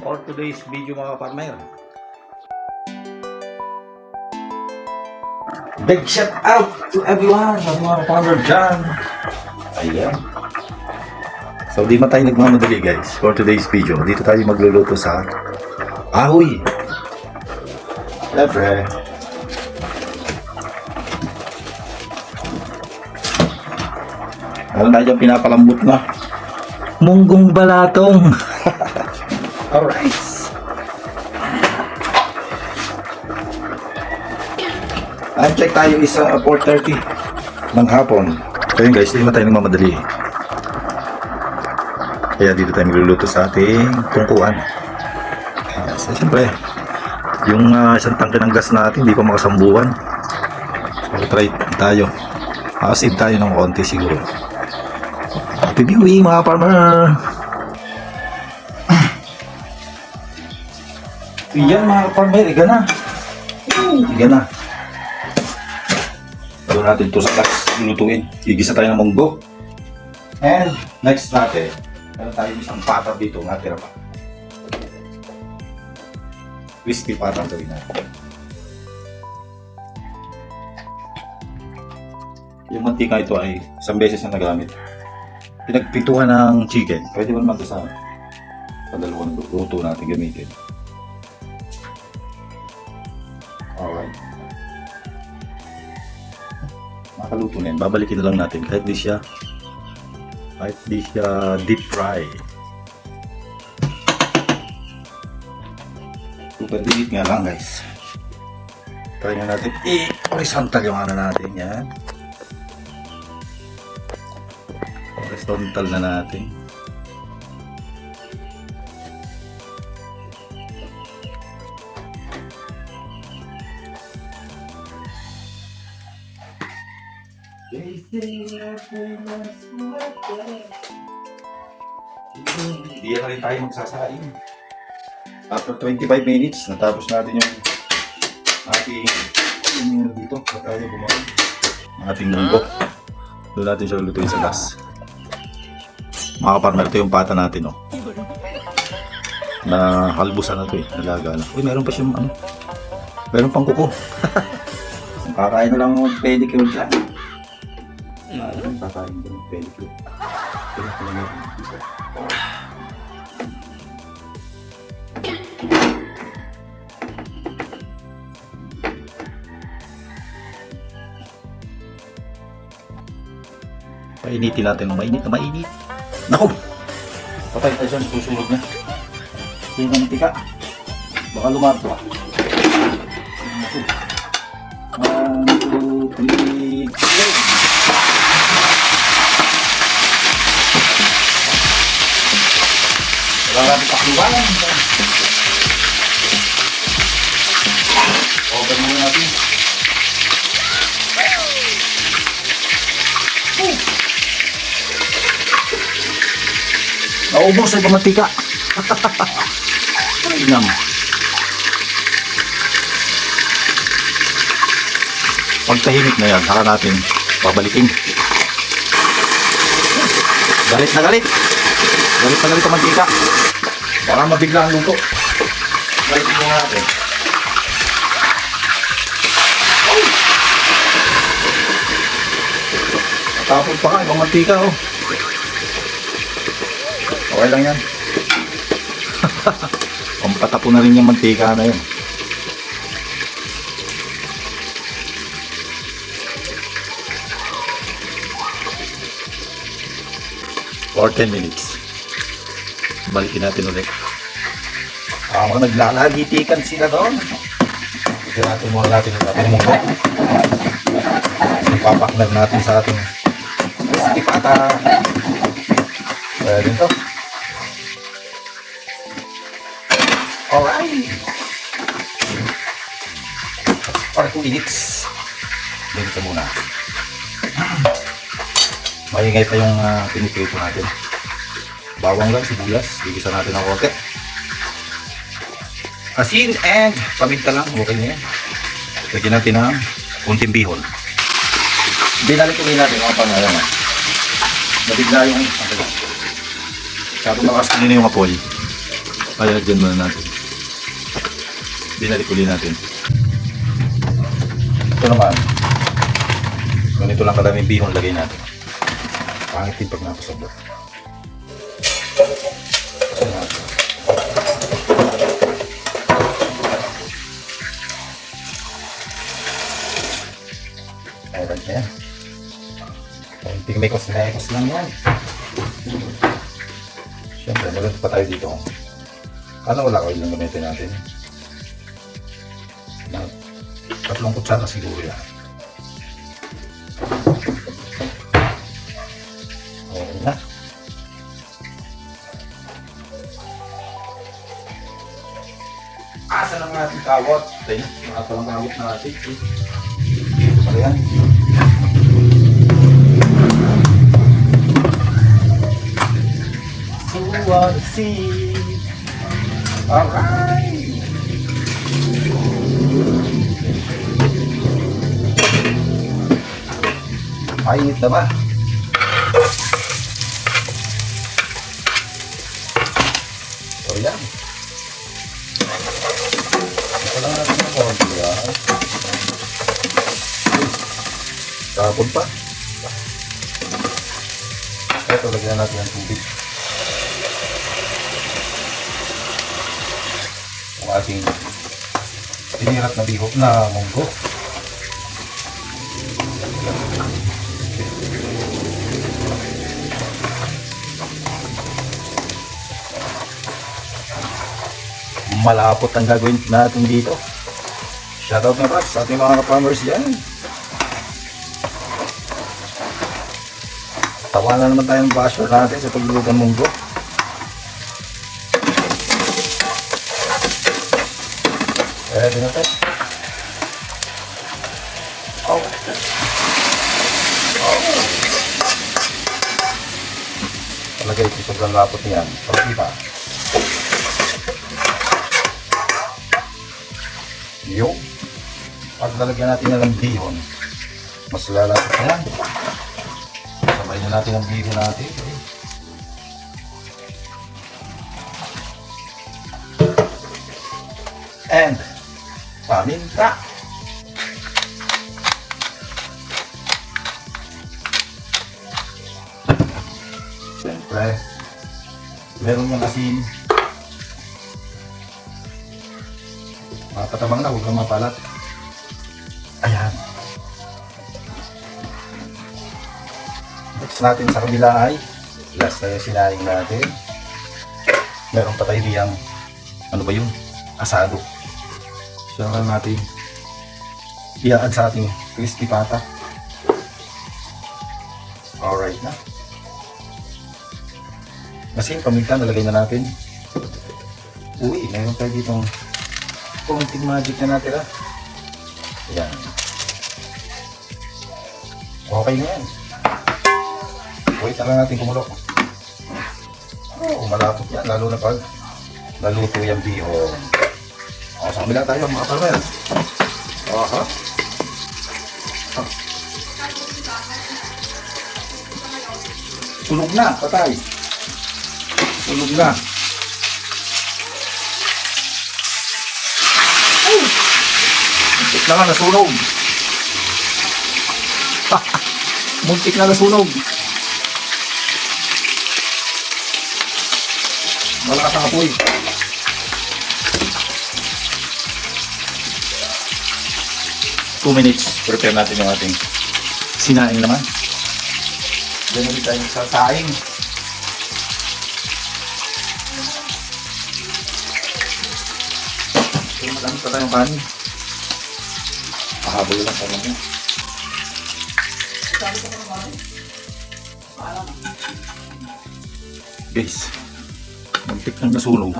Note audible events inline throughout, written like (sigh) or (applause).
for today's video mga farmer. Big shout out to everyone, sa mga farmer dyan. Ayan. So di man tayo nagmamadali guys for today's video. Dito tayo magluluto sa ahoy. Siyempre. Meron tayo pinapalambot na. Munggong balatong. (laughs) Alright. Time check tayo is uh, 4.30 ng hapon. Yun guys, hindi naman tayo nagmamadali. Kaya dito tayo magluluto sa ating tungkuan. Uh, so, siyempre, yung uh, isang tangke ng gas natin, hindi pa makasambuhan. So try tayo. Makasave tayo ng konti siguro. Happy viewing mga farmer! Iyan mga farmer, iga na. Iga na. Gawin natin ito sa gas, lutuin. Igisa tayo ng munggo. And next natin, meron tayo isang pata dito, natira pa. Crispy pata gawin natin. Yung mantika ito ay isang beses na nagamit. Pinagpituhan ng chicken. Pwede mo naman ito sa padalawang luto natin gamitin. Makaluto na yan. Babalikin na lang natin kahit di siya kahit di siya deep fry. Super delete nga lang guys. Try nga natin i-horizontal yung ano natin yan. Horizontal na natin. Hindi na rin tayo magsasain. After 25 minutes, natapos natin yung ating yung dito, pa tayo bumaon. Ang ating munggo. Doon natin siya lutuin sa gas. Mga ito yung pata natin, oh. Na halbusan na to eh, nagagana. Uy, meron pa siyang ano, meron pang kuko. (laughs) Kakain na lang ng pedicure dyan. Ah, kakain ko ng pedicure. Kaya ko lang natin. Painitin natin ng mainit na mainit. Naku! Patay tayo susunod na. Yung mantika. Baka lumato ah. Open muna natin. Naubos sa pamatika. Ay, (laughs) nam. Pag tahimik na yan, saka natin babalikin. Galit na galit. Galit na galit ang mantika. Baka mabigla ang luto. Balikin mo natin. Tapos pa ka, ibang mantika oh. Okay lang yan. (laughs) Pampatapo na rin yung mantika na yun. For 10 minutes. Balikin natin ulit. Ah, mga naglalagitikan sila doon. Ito natin muna natin yung ating munggo. Ipapaknag natin sa ating crispy pata. Pwede ito. Alright. For 2 minutes. Ganito muna. Maingay pa yung uh, piniprito natin. Bawang lang, sibuyas. Bigisa natin ng konti. Asin and paminta lang. Okay na yan. Lagyan natin ng kunting bihon. Binalik ulit natin mga pangalan. Nabigla yung... Sabi malakas kanina yung apoy. Kaya dyan muna natin. Binalik uli natin. Ito naman. Ganito lang kadaming bihon lagay natin. Pangit din pag napasobra. Meron yan. Kunting may kosmekos lang yan. Siyempre, maganda pa tayo dito. Ano wala ko yung gamitin natin? Mga Tatlong kutsara siguro yan. Okay na. Asa ng ating kawat? Tayo, mga palang kawat natin. Ito pala yan. So wanna see. Alright. Mainit na ba? So yan. Ito lang natin ang konti yan. Tapon pa. Ito, lagyan natin ang tubig. Ang ating pinirat na bihok na munggo. Malapot ang gagawin natin dito. Shoutout na Ross sa ating mga farmers dyan. Tawanan naman tayong basher natin sa pagluluto ng munggo. Ready na tayo. Oh. Oh. Ito sobrang lapot niyan. Pagkita. Yung pag lalagyan natin na ng bihon, mas lalapot na yan. Na natin ang bihon natin. And paminta. Siyempre, meron yung asin. Mga katabang na, huwag kang mapalat. Natin sa kabila ay last na yung sinaing natin. Meron pa tayo diyang ano ba yun? Asado. Siya lang natin iaan sa ating crispy pata. Alright na. Kasi paminta nalagay na natin. Uy, meron tayo ditong konting magic na natira. Yan. Okay na yan. Wait na lang natin kumulok. Oh, malapot yan. Lalo na pag naluto yung bihon. O, sa kabila tayo mga palmer. Aha. Sunog na, patay. Sunog na. Muntik na nga nasunog. (laughs) Muntik na nasunog. Malakas ang apoy. Two minutes. Prepare natin yung ating sinaing naman. Then ulit tayo sa saing. So, madami pa tayong kanin. Pahabol lang sa mga. Guys, muntik nang nasunog.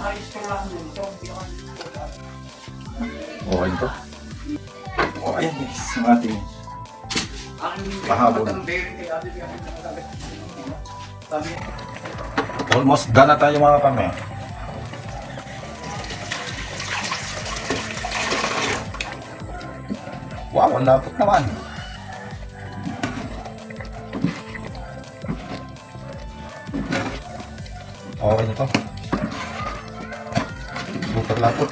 Okay na to. O, ayan guys, yung ating pahabol. Almost done na tayo mga kami. Wow, ang lapot naman. Okay na to. Super lapot.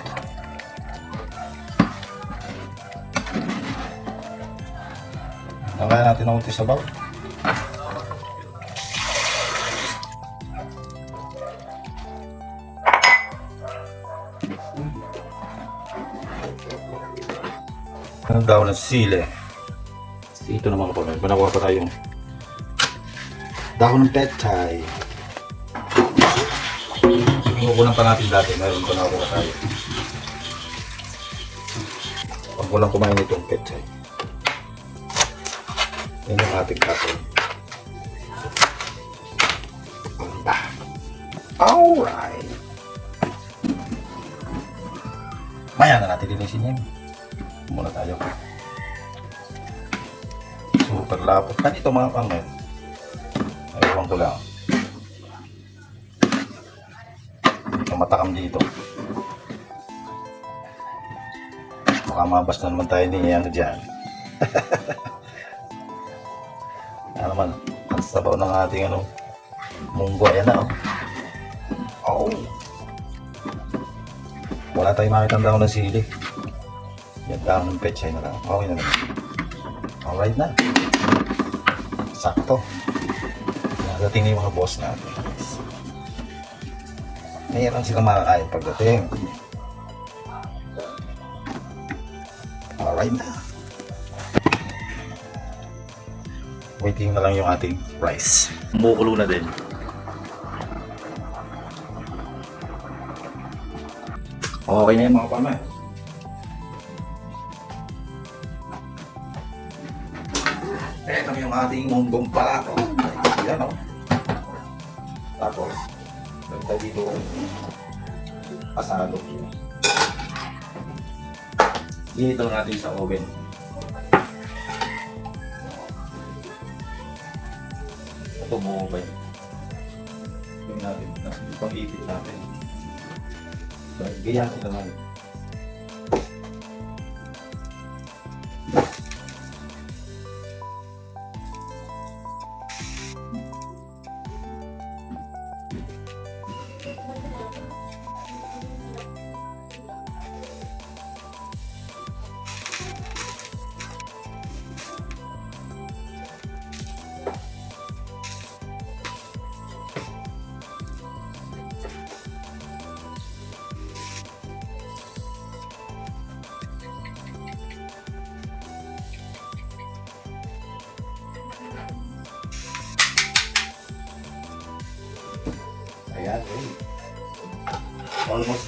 Nakain natin ng unti sabaw. Ang daw ng sili. Ito naman po, may nakuha pa tayong dahon ng petchay. Sinukunan pa natin dati, mayroon pa nakuha tayo. Pag walang kumain itong petchay. Yan yung ating kaso. Alright. Maya na natin linisin yan. Muna tayo. Super lapot. Ganito mga pangit. Ewan ko lang. Ang matakam dito. Baka mabas na naman tayo ni ano dyan. (laughs) ano naman, ang sabaw ng ating ano, munggo. Ayan na oh. Oh. Wala tayong makitang daw ng sili. Yan daw ng pechay na lang. Okay na naman. Alright na. Sakto. Nadating na yung mga boss natin. Mayroon silang makakain pagdating. Alright na. Waiting na lang yung ating rice. Kumukulo na din. Okay na yung mga pamay. Ito yung ating munggong palako. Yan o. Tapos, nagta dito pasado. Ginito natin sa oven. Ito ba yun? Yung natin, pang ipit natin. Gaya ko naman.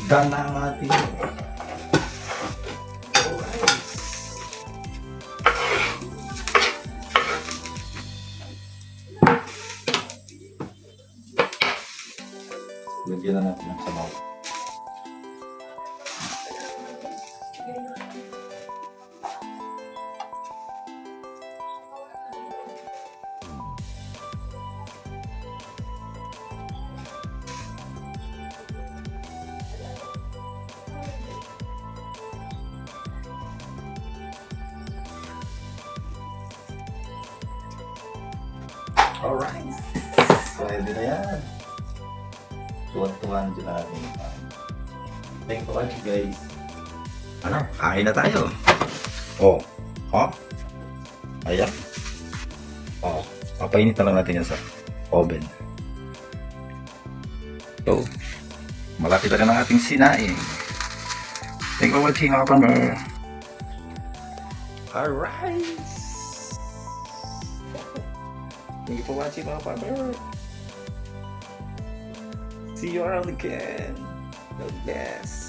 Done na ang ating. Lagyan na natin ng sabaw. Alright. Pwede na yan. Tuwan-tuwan dyan natin. Thank you watching guys. Ano? Kain na tayo. Oh. Ha? Ayan. Oh. Papainit na lang natin yan sa oven. So, malapit na ng ating sinaing. Thank you for watching mga. Alright. Thank you for watching mga kapamer. See you around again. God bless.